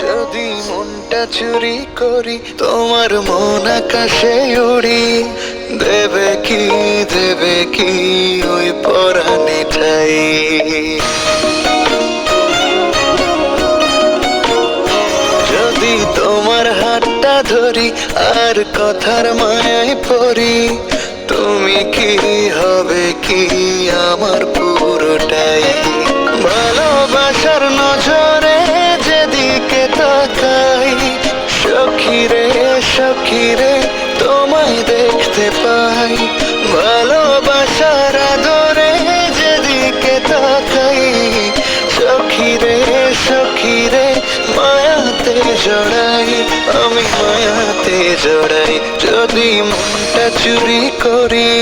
যদি মনটা চুরি করি, তোমার মন আকাশে উড়ি। দেবে কি দেবে কি ওই পরাণে ঠাই যদি তোমার হাতটা ধরি, আর কথার মায়ায় পড়ি, তুমি কি হবে কি আমার পুরোটাই? সখিরে তোমায় দেখতে পাই। ভালোবাসার আদরে যেদিকে তাকাই, সখিরে সখিরে মায়াতে জড়াই, আমি মায়াতে জড়াই, যদি মনটা চুরি করি।